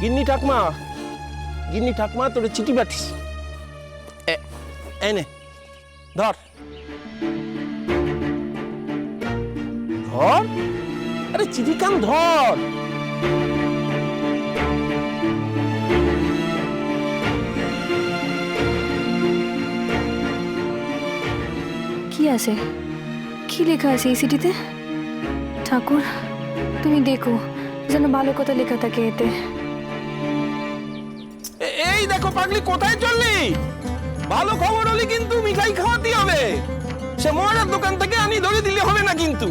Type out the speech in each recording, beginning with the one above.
গিন্নি ঠাকমা গিন্নি ঠাকমা তোরে চিঠি পাঠিস এ- এনে ধর ধর আরে চিঠি কান ধর কি আছে কি লেখা আছে এই সিটিতে ঠাকুর তুমি দেখো যেন ভালো কথা লেখা থাকে এতে পাগলি কোথায় চললি? ভালো খবর হলে কিন্তু মিঠাই খাওয়াতে হবে। সে মহারার দোকান থেকে আনি ধরে দিলে হবে না কিন্তু।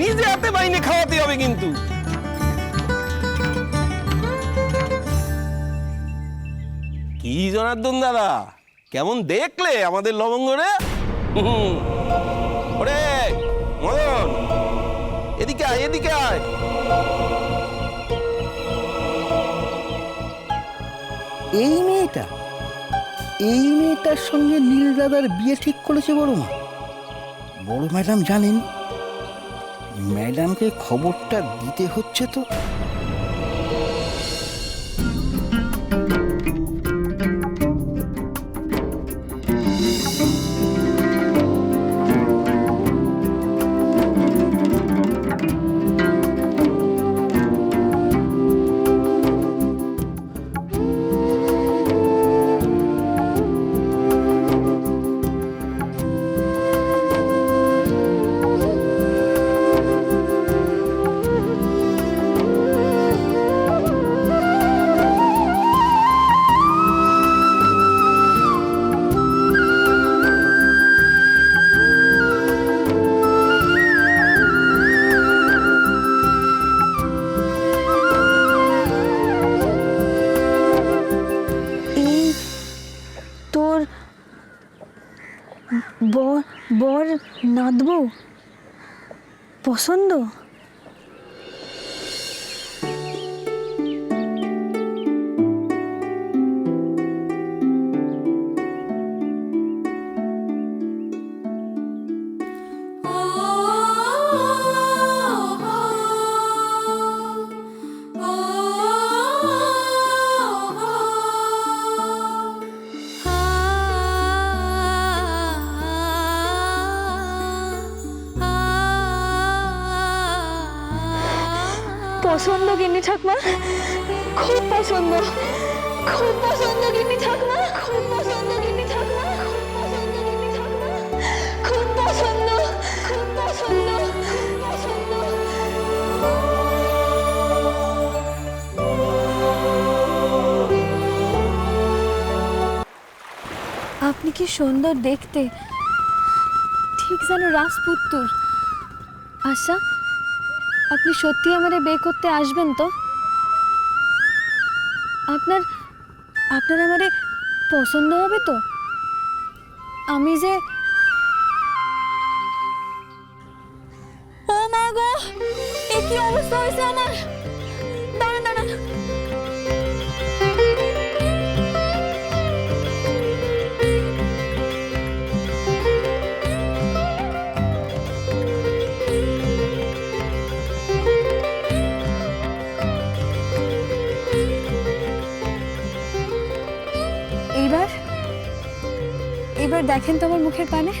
নিজে হাতে বাইনে খাওয়াতে হবে কিন্তু। কি জনার্দন দাদা? কেমন দেখলে আমাদের লবঙ্গ রে। ওরে, মদন, এদিকে আয় এদিকে আয়। এই মেয়েটা, এই মেয়েটার সঙ্গে নীল দাদার বিয়ে ঠিক করেছে বড় মা বড় ম্যাডাম জানেন, ম্যাডামকে খবরটা দিতে হচ্ছে তো। পছন্দ? পছন্দ, গিন্নি ঠাকমা? খুব পছন্দ খুব পছন্দ, গিন্নি ঠাকমা, খুব পছন্দ, গিন্নি ঠাকমা আপনি কি সুন্দর দেখতে। ঠিক যেন রাজপুত্তুর। আশা আপনি সত্যি আমারে বে করতে আসবেন তো? আপনার আপনার আমারে পছন্দ হবে তো? আমি যে ও মা গো, এ কি অবস্থা হয়েছে আমার? দেখেন তো আমার মুখের পানে।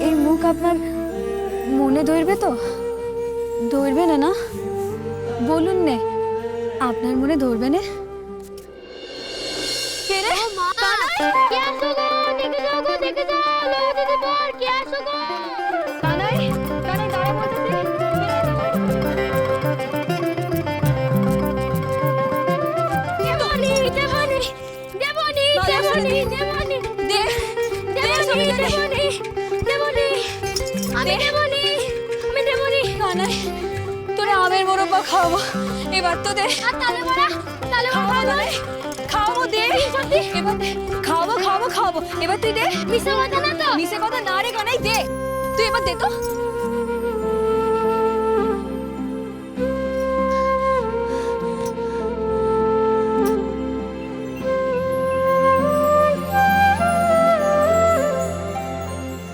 এই মুখ আপনার মনে ধরবে তো? ধরবে না না? বলুন নে আপনার মনে ধরবে না? কে রে? কানাই? খাওয়াবো। এবার তো দে। খাওয়াবো দে। এবার খাওয়াবো খাওয়াবো খাওয়াবো। এবার তুই দে। মিশে কথা না তো। নিচে কথা না রে কানাই দে। তুই এবার দে তো।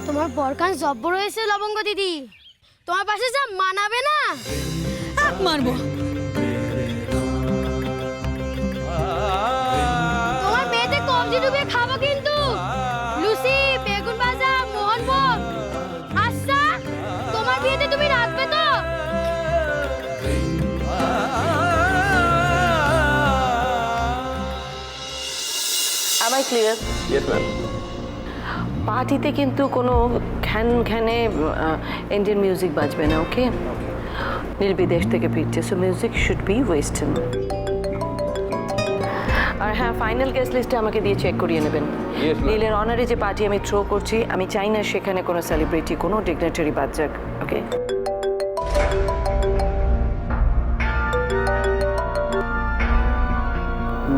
তোমার বরকান জব্বর হয়েছে লবঙ্গ দিদি। তোমার পাশে যা মানাবে না। মারব। তোমার মেয়েতে কবজি ডুবে খাব কিন্তু। লুসি বেগুন ভাজা মোহনভোগ আচ্ছা তোমার বিয়েতে তুমি রাখবে তো? আমায় ক্লিয়ার পার্টিতে কিন্তু কোনো ঘ্যান ঘ্যানে ইন্ডিয়ান মিউজিক বাজবে না ওকে নীল বিদেশ থেকে ফিরছে so music should be western আর হ্যাঁ ফাইনাল গেস্ট লিস্টে আমাকে দিয়ে চেক করিয়ে নেবেন। নীলের অনারে যে পার্টি আমি থ্রো করছি আমি চাই না সেখানে কোনো সেলিব্রিটি কোনো ডিগনেটারি বাদ যাক ওকে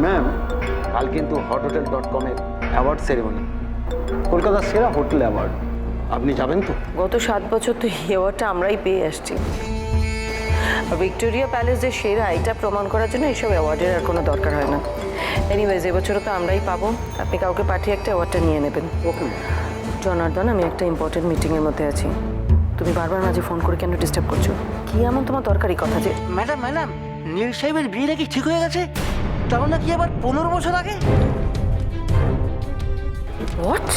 ম্যাম কাল কিন্তু হট হোটেল ডট কমের অ্যাওয়ার্ড সেরেমনি কলকাতার সেরা হোটেল অ্যাওয়ার্ড আপনি যাবেন তো? গত সাত বছর তো এই অ্যাওয়ার্ডটা আমরাই পেয়ে আসছি। ভিক্টোরিয়া প্যালেসের সেরা এটা প্রমাণ করার জন্য এইসব অ্যাওয়ার্ডের আর কোনো দরকার হয় না। এনিওয়েজ এবছরও তো আমরাই পাবো। আপনি কাউকে পাঠিয়ে একটা অ্যাওয়ার্ডটা নিয়ে নেবেন। ওকে জনার্দন আমি একটা ইম্পর্টেন্ট মিটিংয়ের মধ্যে আছি। তুমি বারবার মাঝে ফোন করে কেন ডিস্টার্ব করছ? কি এমন তোমার দরকারি কথা যে ম্যাডাম ম্যাডাম নীল সাহেবের বিয়ে নাকি ঠিক হয়ে গেছে? তাও নাকি আবার পনেরো বছর আগে? হোয়াট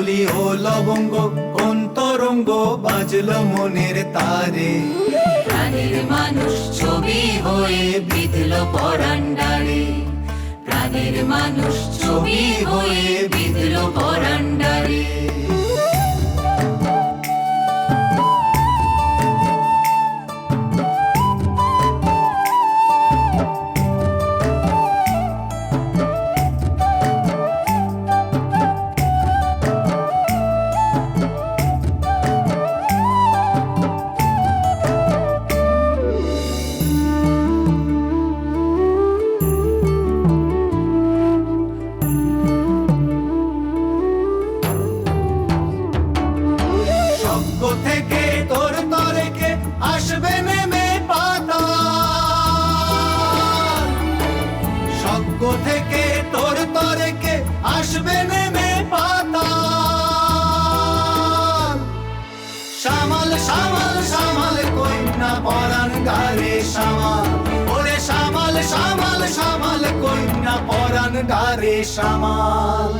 বলি ও লবঙ্গ কোন তরঙ্গ বাজল মনের তারে। প্রাণীর মানুষ ছবি হয়ে বিধল পরান্ডারে প্রাণীর মানুষ ছবি হয়ে বিধল পরান্ডারে গারে সামাল ওরে সামাল সামাল সামাল কন্যা পরাণ গারে সামাল।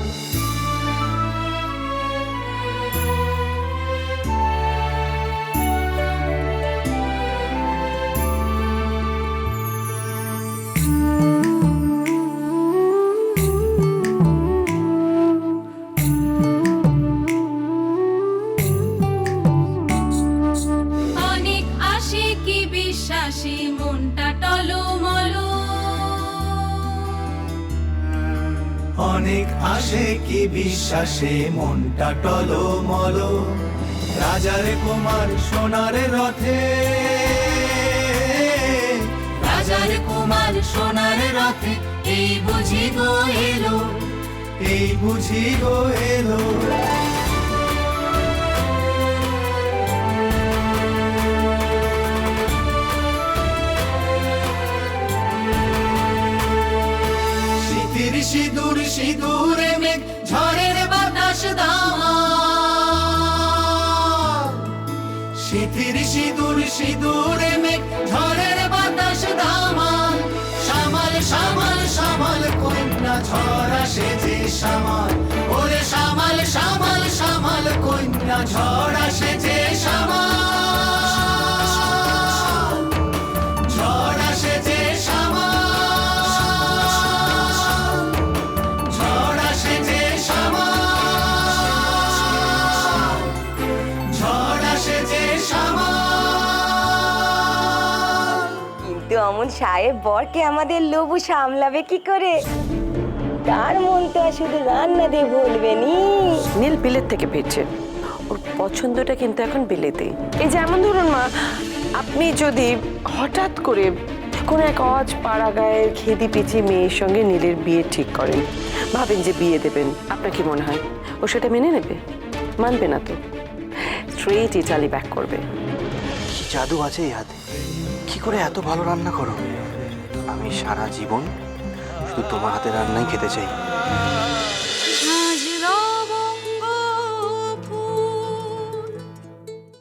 বিশ্বাসে মনটা টলমলো। অনেক আসে কি বিশ্বাসে মনটা টলমল। রাজার কুমার সোনার রথে। রাজার কুমার সোনার রথে এই বুঝি গো এলো। এই বুঝি গো এলো। সিঁদুর, সিঁদুরে মেঘ, ঝড়ের বাতাস দামা সিঁদুর, সিঁদুরে মেঘ, ঝড়ের বাতাস দামা সামাল সামাল সামাল কন্যা আসে যে সামাল ওরে সামাল সামাল সামাল কন্যা আসে যে সামাল সাহেব বরকে আমাদের লবু সামলাবে কি করে? তার মন তো আর শুধু রান্না দিয়ে ভুলবে নি। নীল বিলেত থেকে ফিরছে। ওর পছন্দটা কিন্তু এখন বিলেতে। এই যেমন ধরুন মা আপনি যদি হঠাৎ করে কোনো এক অজ পাড়া গায়ের খেদি পিছি মেয়ের সঙ্গে নীলের বিয়ে ঠিক করেন ভাবেন যে বিয়ে দেবেন আপনার কি মনে হয়? ও সেটা মেনে নেবে? মানবে না তো। স্ট্রেট ইটালি ব্যাক করবে। কি জাদু আছে এই হাতে? কি করে এত ভালো রান্না করো? আমি সারা জীবন শুধু তোমার হাতে রান্নাই খেতে চাই।